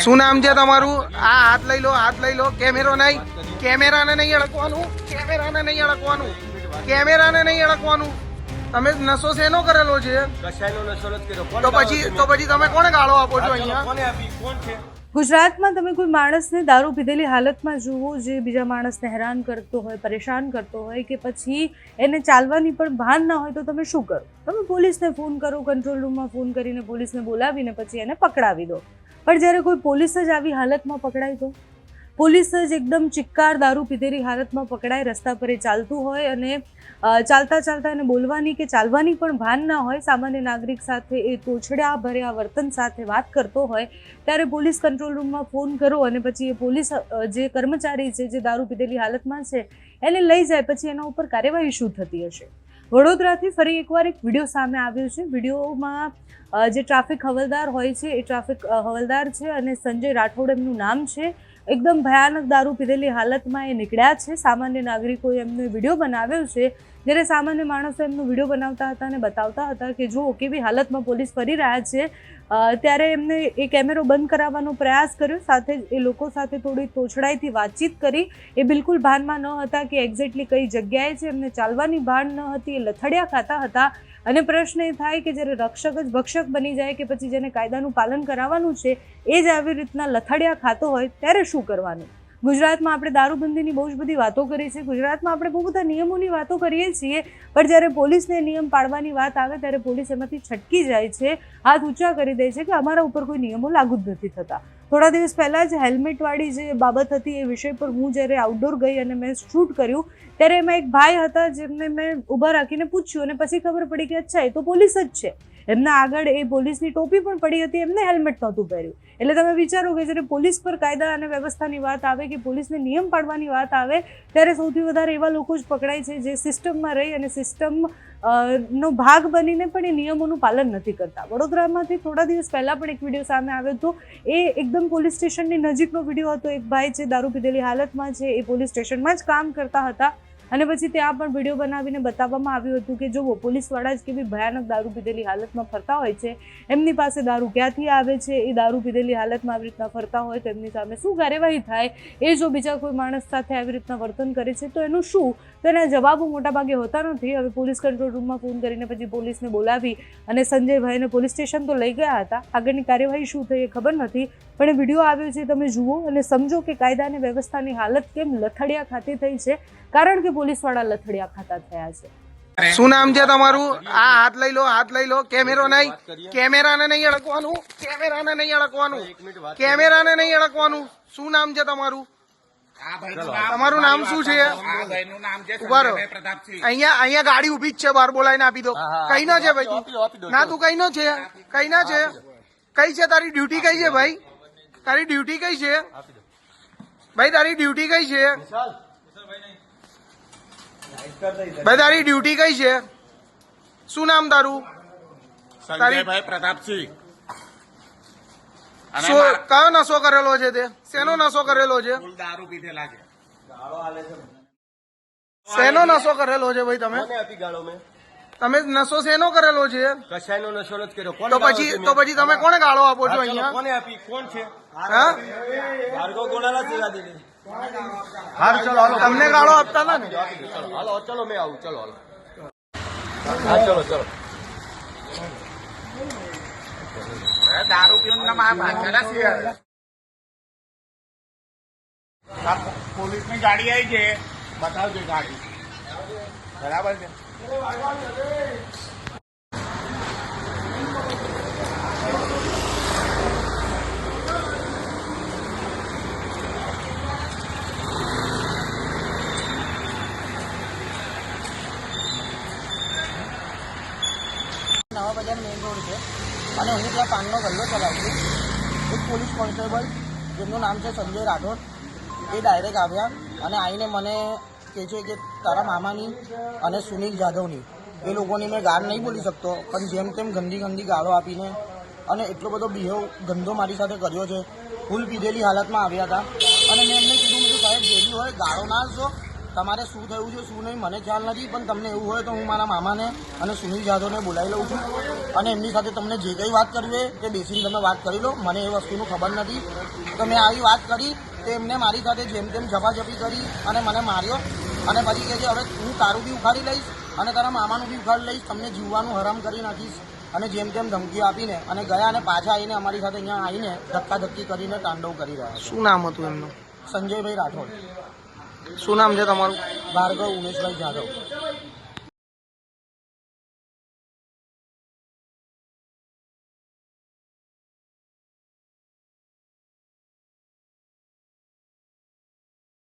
શું નામ છે તમારું? આ હાથ લઈ લો હાથ લઈ લો. કેમેરો નહીં. કેમેરાને નહીં અડકવાનું. કેમેરાને નહીં અડકવાનું. કેમેરાને નહીં અડકવાનું. તમે નશો શેનો કરેલો છે? તો પછી તો પછી તમે કોને ગાળો આપો છો અહીંયા? કોને આપી? કોણ છે? ગુજરાતમાં તમે કોઈ માણસને દારૂ પીધેલી હાલતમાં જુઓ જે બીજા માણસને હેરાન કરતો હોય પરેશાન કરતો હોય કે પછી એને ચાલવાની પણ ભાન ના હોય તો તમે શું કરો? તમે પોલીસને ફોન કરો કંટ્રોલ રૂમમાં ફોન કરીને પોલીસને બોલાવીને પછી એને પકડાવી દો. પણ જ્યારે કોઈ પોલીસ જ આવી હાલતમાં પકડાય તો? પોલીસ જ એકદમ ચિક્કાર દારૂ પીધેલી હાલતમાં પકડાય, રસ્તા પર એ ચાલતું હોય અને ચાલતા ચાલતા એને બોલવાની કે ચાલવાની પણ ભાન ના હોય. સામાન્ય નાગરિક સાથે એ તોછડ્યા ભર્યા વર્તન સાથે વાત કરતો હોય, ત્યારે પોલીસ કંટ્રોલ રૂમમાં ફોન કરો અને પછી એ પોલીસ જે કર્મચારી છે, જે દારૂ પીધેલી હાલતમાં છે, એને લઈ જાય. પછી એના ઉપર કાર્યવાહી શું થતી હશે? વડોદરાથી ફરી એકવાર એક વીડિયો સામે આવ્યો છે. વિડીયોમાં જે ટ્રાફિક હવલદાર હોય છે, એ ટ્રાફિક હવલદાર છે અને સંજય રાઠોડ એમનું નામ છે. એકદમ ભયાનક દારૂ પીધેલી હાલતમાં એ નીકળ્યા છે. સામાન્ય નાગરિકોએ એમનો વીડિયો બનાવ્યો છે. જ્યારે સામાન્ય માણસો એમનો વીડિયો બનાવતા હતા અને બતાવતા હતા કે જો કેવી હાલતમાં પોલીસ ફરી રહ્યા છે ત્યારે એમને એ કેમેરો બંધ કરાવવાનો પ્રયાસ કર્યો. સાથે જ એ લોકો સાથે થોડી તોછડાઈથી વાતચીત કરી. એ બિલકુલ ભાનમાં ન હતા કે એક્ઝેક્ટલી કઈ જગ્યાએ છે. એમને ચાલવાની ભાન ન હતી. એ લથડિયા ખાતા હતા. અને પ્રશ્ન એ થાય કે જ્યારે રક્ષક જ ભક્ષક બની જાય કે પછી જેને કાયદાનું પાલન કરાવવાનું છે, એ જ આવી રીતના લથડિયા ખાતો હોય, ત્યારે શું કરવાનું? ગુજરાતમાં આપણે દારૂબંધીની બહુ જ બધી વાતો કરી છે ગુજરાતમાં આપણે બહુ બધા નિયમોની વાતો કરીએ છીએ, પણ જ્યારે પોલીસને નિયમ પાડવાની વાત આવે ત્યારે પોલીસ એમાંથી છટકી જાય છે, હાથ ઊંચા કરી દે છે કે અમારા ઉપર કોઈ નિયમો લાગુ જ નથી થતા. થોડા દિવસ પહેલાં જ હેલ્મેટવાળી જે બાબત હતી એ વિષય પર હું જ્યારે આઉટડોર ગઈ અને મેં શૂટ કર્યું, ત્યારે એમાં એક ભાઈ હતા જેમને મેં ઊભા રાખીને પૂછ્યું અને પછી ખબર પડી કે અચ્છા, એ તો પોલીસ જ છે. એમના આગળ એ પોલીસની ટોપી પણ પડી હતી, એમને હેલ્મેટ નહોતું પહેર્યું. એટલે તમે વિચારો કે જ્યારે પોલીસ પર કાયદા અને વ્યવસ્થાની વાત આવે કે પોલીસને નિયમ પાડવાની વાત આવે, ત્યારે સૌથી વધારે એવા લોકો જ પકડાય છે જે સિસ્ટમમાં રહી અને સિસ્ટમ નો ભાગ બનીને પણ એ નિયમોનું પાલન નથી કરતા. વડોદરામાંથી થોડા દિવસ પહેલાં પણ એક વીડિયો સામે આવ્યો હતો. એ એકદમ પોલીસ સ્ટેશનની નજીકનો વીડિયો હતો. એક ભાઈ છે, દારૂ પીધેલી હાલતમાં છે, એ પોલીસ સ્ટેશનમાં જ કામ કરતા હતા. અને પછી ત્યાં પણ વીડિયો બનાવીને બતાવવામાં આવ્યું હતું કે જુઓ પોલીસવાળા જ કેવી ભયાનક દારૂ પીધેલી હાલતમાં ફરતા હોય છે. એમની પાસે દારૂ ક્યાંથી આવે છે? એ દારૂ પીધેલી હાલતમાં આવી રીતના ફરતા હોય તો એમની સામે શું કાર્યવાહી થાય? એ જો બીજા કોઈ માણસ સાથે આવી રીતના વર્તન કરે છે તો એનું શું? તો એના જવાબો મોટાભાગે હોતા નથી. હવે પોલીસ કંટ્રોલ રૂમમાં ફોન કરીને પછી પોલીસને બોલાવી અને સંજયભાઈને પોલીસ સ્ટેશન તો લઈ ગયા હતા. આગળની કાર્યવાહી શું થઈ એ ખબર નથી. પણ એ વીડિયો આવ્યો છે, તમે જુઓ અને સમજો કે કાયદા અને વ્યવસ્થાની હાલત કેમ લથડિયા ખાતે થઈ છે. કારણ કે પોલીસવાળા લથડિયા ખાતા થયા છે. શું નામ છે તમારું? આ હાથ લઈ લો હાથ લઈ લો. કેમેરો નહીં. કેમેરાને નહીં અડકવાનું. કેમેરાને નહીં અડકવાનું. કેમેરાને નહીં અડકવાનું. શું નામ છે તમારું? તમારું નામ શું છે? ઊભા રહો. અહીંયા અહીંયા ગાડી ઊભી જ છે. બહાર બોલાવીને આપી દો. કઈ નો છે ભાઈ તું? ના તું કઈ નો છે? કઈ ના છે? કઈ છે? તારી ડ્યુટી કઈ છે ભાઈ? તારી ડ્યુટી કઈ છે? ભાઈ તારી ડ્યુટી કઈ છે? ભાઈ તારી ડ્યુટી કઈ છે? શું નામ તારું? સંજયભાઈ પ્રતાપસિંહ. શું કયો નશો કરેલો છે તે? શેનો નશો કરેલો છે? દારૂ પીધેલા છે. શેનો નશો કરેલો છે ભાઈ તમે? કોને આપી ગાળો મેં? તમે નશો શેનો કરેલો છે? કશાયનો નશો નથી કર્યો. તો પછી તો પછી તમે કોને ગાળો આપો છો અહીંયા? કોને આપી? કોણ છે? હા? ભાર્ગવ ગોણાલા છે હાર ચલો હાલો. તમને ગાળો આપતા હતા ને? ચલો હાલો ચલો મેં આવું ચલો હાલો. હા ચલો ચલો. દારૂ પીને મારા આ પોલીસની ગાડી આવી છે. બતાવજો ગાડી. બરાબર છે. બજાર મેઇન રોડ છે. અને હું ત્યાં પાનનો ગલ્લો ચલાવું છું. એક પોલીસ કોન્સ્ટેબલ જેમનું નામ છે સંજય રાઠોડ, એ ડાયરેક્ટ આવ્યા અને આવીને મને કહે છે કે તારા મામાની અને સુનિલ જાધવની, એ લોકોની મેં ગાળ નહીં બોલી શકતો, પણ જેમ તેમ ગંદી ગંદી ગાળો આપીને અને એટલો બધો બિહેવ ગંદો મારી સાથે કર્યો છે. ફૂલ પીધેલી હાલતમાં આવ્યા હતા. અને મેં એમને કીધું, મેં સાહેબ જેવી હોય, ગાળો ના આપશો. તમારે શું થયું છે શું નહીં મને ખ્યાલ નથી પણ તમને એવું હોય તો હું મારા મામાને અને સુનિલ જાધવને બોલાવી લઉં છું. અને એમની સાથે તમને જે કંઈ વાત કરવી હોય તે બેસીને તમે વાત કરી લો. મને એ વસ્તુનું ખબર નથી. તો મેં આવી વાત કરી તો એમને મારી સાથે જેમ તેમ ઝપાઝપી કરી અને મને માર્યો. અને પછી કહે છે હવે હું તારું બી ઉખાડી લઈશ અને તારા મામાનું બી ઉખાડી લઈશ. તમને જીવવાનું હરામ કરી નાખીશ. અને જેમ તેમ ધમકીઓ આપીને અને ગયા અને પાછા આવીને અમારી સાથે અહીંયા આવીને ધક્કા ધક્કી કરીને તાંડવ કરી રહ્યા શું નામ હતું એમનું? સંજયભાઈ રાઠોડ. શું નામ છે તમારું? ભાર્ગવ ઉમેશભાઈ જાદવ.